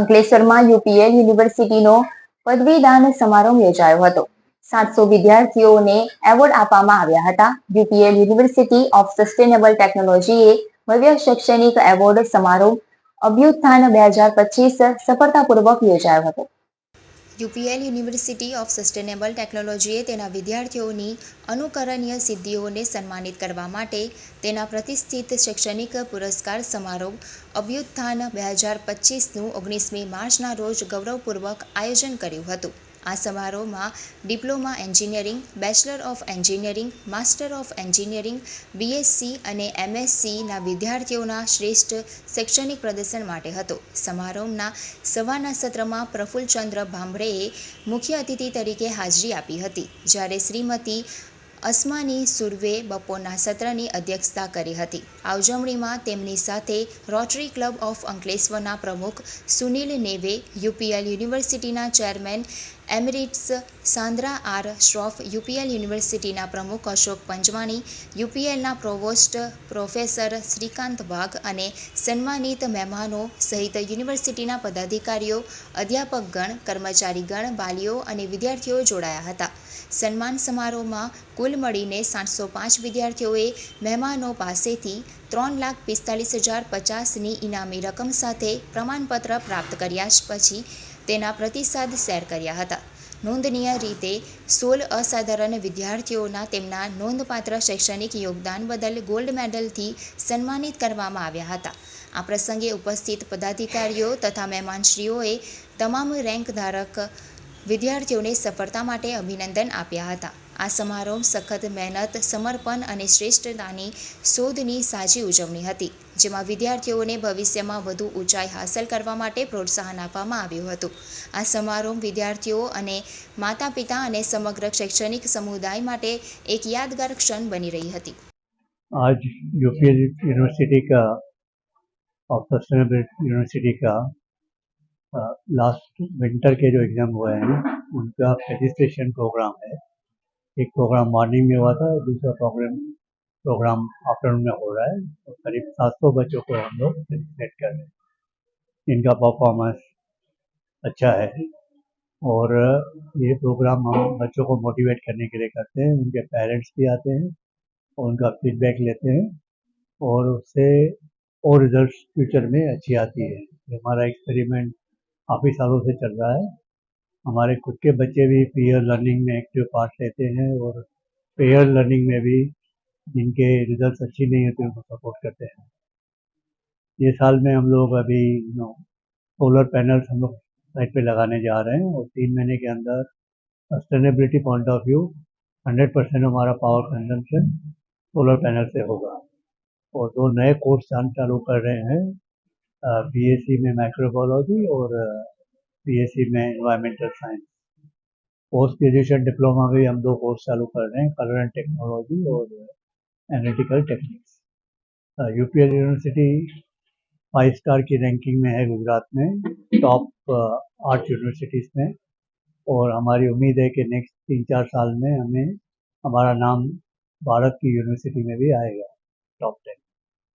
અંકલેશ્વરમાં યુપીએલ યુનિવર્સિટીનો પદવીદાન સમારોહ યોજાયો હતો. સાતસો વિદ્યાર્થીઓને એવોર્ડ આપવામાં આવ્યા હતા. યુપીએલ યુનિવર્સિટી ઓફ સસ્ટેનેબલ ટેકનોલોજીએ ભવ્ય શૈક્ષણિક એવોર્ડ સમારોહ અભ્યુત્થાન બે હજાર પચીસ સફળતાપૂર્વક યોજાયો હતો. યુપીએલ યુનિવર્સિટી ઓફ સસ્ટેનેબલ ટેકનોલોજીએ તેના વિદ્યાર્થીઓની અનુકરણીય સિદ્ધિઓને સન્માનિત કરવા માટે તેના પ્રતિષ્ઠિત શૈક્ષણિક પુરસ્કાર સમારોહ અભ્યુત્થાન બે હજાર પચીસનું ઓગણીસમી માર્ચના રોજ ગૌરવપૂર્વક આયોજન કર્યું હતું. આ સમારોહમાં diploma engineering, bachelor of engineering, master of engineering, BSc અને એમએસસીના વિદ્યાર્થીઓના શ્રેષ્ઠ શૈક્ષણિક પ્રદર્શન માટે હતો. સમારોહના સવારના સત્રમાં પ્રફુલ્લચંદ્ર ભાંભરેએ મુખ્ય અતિથિ તરીકે હાજરી આપી હતી, જ્યારે શ્રીમતી અસ્માની સુરવે બપોરના સત્રની અધ્યક્ષતા કરી હતી. આ ઉજવણીમાં તેમની સાથે રોટરી ક્લબ ઓફ અંકલેશ્વરના પ્રમુખ સુનિલ નેવે, યુપીએલ યુનિવર્સિટીના chairman emeritus, Sandra R Shroff, UPL યુનિવર્સિટીના પ્રમુખ અશોક પંજવાણી યુપીએલના પ્રોવોસ્ટ પ્રોફેસર શ્રીકાંત વાઘ અને સન્માનિત મહેમાનો સહિત યુનિવર્સિટીના પદાધિકારીઓ, અધ્યાપકગણ, કર્મચારીગણ, વાલીઓ અને વિદ્યાર્થીઓ જોડાયા હતા. સન્માન સમારોહમાં કુલ મળીને સાતસો પાંચ વિદ્યાર્થીઓએ મહેમાનો પાસેથી ત્રણ લાખ પિસ્તાલીસ હજાર પચાસની ઇનામી રકમ સાથે પ્રમાણપત્ર પ્રાપ્ત કર્યા પછી તેના પ્રતિસાદ શેર કર્યા હતા. નોંધનીય રીતે, સોળ અસાધારણ વિદ્યાર્થીઓના તેમના નોંધપાત્ર શૈક્ષણિક યોગદાન બદલ ગોલ્ડ મેડલથી સન્માનિત કરવામાં આવ્યા હતા. આ પ્રસંગે ઉપસ્થિત પદાધિકારીઓ તથા મહેમાનશ્રીઓએ તમામ રેન્ક ધારક વિદ્યાર્થીઓને સફળતા માટે અભિનંદન આપ્યા હતા. આ સમારોહ સખત મહેનત સમર્પણ અને શ્રેષ્ઠતાની શોધની સાચી ઉજવણી હતી જેમાં વિદ્યાર્થીઓને ભવિષ્યમાં વધુ ઊંચાઈ હાંસલ કરવા માટે પ્રોત્સાહન આપવામાં આવ્યું હતું આ સમારોહ વિદ્યાર્થીઓ અને માતા પિતા અને સમગ્ર શૈક્ષણિક સમુદાય માટે એક યાદગાર ક્ષણ બની રહી હતી आज यूपीएल यूनिवर्सिटी का और सस्टेनेबल यूनिवर्सिटी का लास्ट विंटर के जो एग्ज़ाम हुए हैं उनका रजिस्ट्रेशन प्रोग्राम है एक प्रोग्राम मॉर्निंग में हुआ था और दूसरा प्रोग्राम प्रोग्राम आफ्टरनून में हो रहा है। और करीब 700 बच्चों को हम लोग रजिस्ट्रेट कर रहे हैं। इनका परफॉर्मेंस अच्छा है। और, ये प्रोग्राम हम बच्चों को मोटिवेट करने के लिए करते हैं। उनके पेरेंट्स भी आते हैं और उनका फीडबैक लेते हैं और उससे और रिज़ल्ट फ्यूचर में अच्छी आती है। हमारा एक्सपेरिमेंट काफ़ी सालों से चल रहा है। हमारे खुद के बच्चे भी पीयर लर्निंग में एक्टिव पार्ट लेते हैं और पेयर लर्निंग में भी जिनके रिज़ल्ट अच्छी नहीं होते उनको सपोर्ट करते हैं। ये साल में हम लोग अभी नो सोलर पैनल्स हम लोग साइट पे लगाने जा रहे हैं और तीन महीने के अंदर sustainability point of view hundred percent हमारा पावर कंजम्पशन सोलर पैनल से होगा। और दो नए कोर्स चालू कर रहे हैं बीएससी में माइक्रोबायोलॉजी और बीएससी में environmental science post graduation diploma भी हम दो कोर्स चालू कर रहे हैं कलर एंड टेक्नोलॉजी और analytical techniques UPL university five star की रैंकिंग में है गुजरात में टॉप आठ यूनिवर्सिटीज़ में. और हमारी उम्मीद है कि नेक्स्ट तीन चार साल में हमें हमारा नाम भारत की यूनिवर्सिटी में भी आएगा टॉप टेन